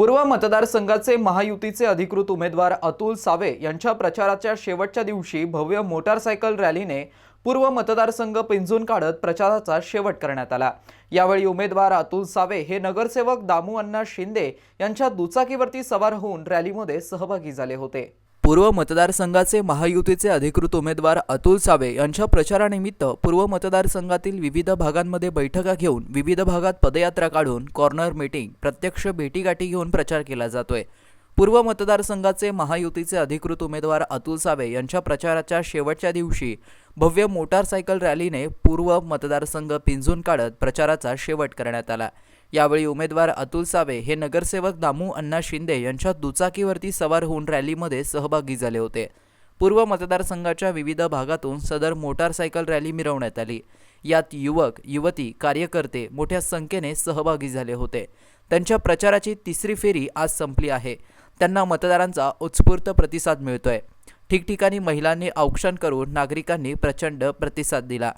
पूर्व मतदारसंघाचे महायुतीचे अधिकृत उमेदवार अतुल सावे यांच्या प्रचाराच्या शेवटच्या दिवशी भव्य मोटारसायकल रॅलीने पूर्व मतदारसंघ पिंजून काढत प्रचाराचा शेवट करण्यात आला. यावेळी उमेदवार अतुल सावे हे नगरसेवक दामू अण्णा शिंदे यांच्या दुचाकीवरती सवार होऊन रॅलीमध्ये सहभागी झाले होते. पूर्व मतदारसंघाचे महायुतीचे अधिकृत उमेदवार अतुल सावे यांच्या प्रचारानिमित्त पूर्व मतदारसंघातील विविध भागांमध्ये बैठका घेऊन विविध भागात पदयात्रा काढून कॉर्नर मीटिंग प्रत्यक्ष भेटीगाठी घेऊन प्रचार केला जातोय. पूर्व मतदारसंघाचे महायुतीचे अधिकृत उमेदवार अतुल सावे यांच्या प्रचाराच्या शेवटच्या दिवशी भव्य मोटारसायकल रॅलीने पूर्व मतदारसंघ पिंजून काढत प्रचाराचा शेवट करण्यात आला. यावेळी उमेदवार अतुल सावे हे नगरसेवक दामू अण्णा शिंदे यांच्या दुचाकीवरती सवार होऊन रॅलीमध्ये सहभागी झाले होते. पूर्व मतदारसंघाच्या विविध भागातून सदर मोटारसायकल रॅली मिरवण्यात आली. यात युवक युवती कार्यकर्ते मोठ्या संख्येने सहभागी झाले होते. त्यांच्या प्रचाराची तिसरी फेरी आज संपली आहे. त्यांना मतदारांचा उत्स्फूर्त प्रतिसाद मिळतोय. ठिकठिकाणी महिलांनी औक्षण करून नागरिकांनी प्रचंड प्रतिसाद दिला.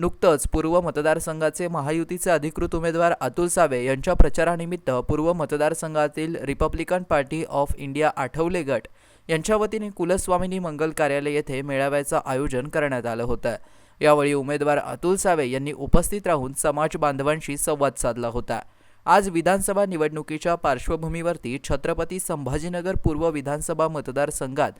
नुकतंच पूर्व मतदारसंघाचे महायुतीचे अधिकृत उमेदवार अतुल सावे यांच्या प्रचारानिमित्त पूर्व मतदारसंघातील republican party of India Athawale गट यांच्या वतीने कुलस्वामिनी मंगल कार्यालय येथे मेळाव्याचं आयोजन करण्यात आलं होतं. यावेळी उमेदवार अतुल सावे यांनी उपस्थित राहून समाज बांधवांशी संवाद साधला होता. आज विधानसभा निवडणुकीच्या पार्श्वभूमीवरती छत्रपती संभाजीनगर पूर्व विधानसभा मतदारसंघात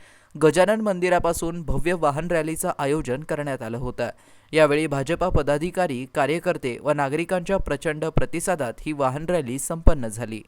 गजानन मंदिरापासून भव्य वाहन रॅलीचं आयोजन करण्यात आलं होतं. यावेळी भाजपा पदाधिकारी कार्यकर्ते व नागरिकांच्या प्रचंड प्रतिसादात ही वाहन रॅली संपन्न झाली.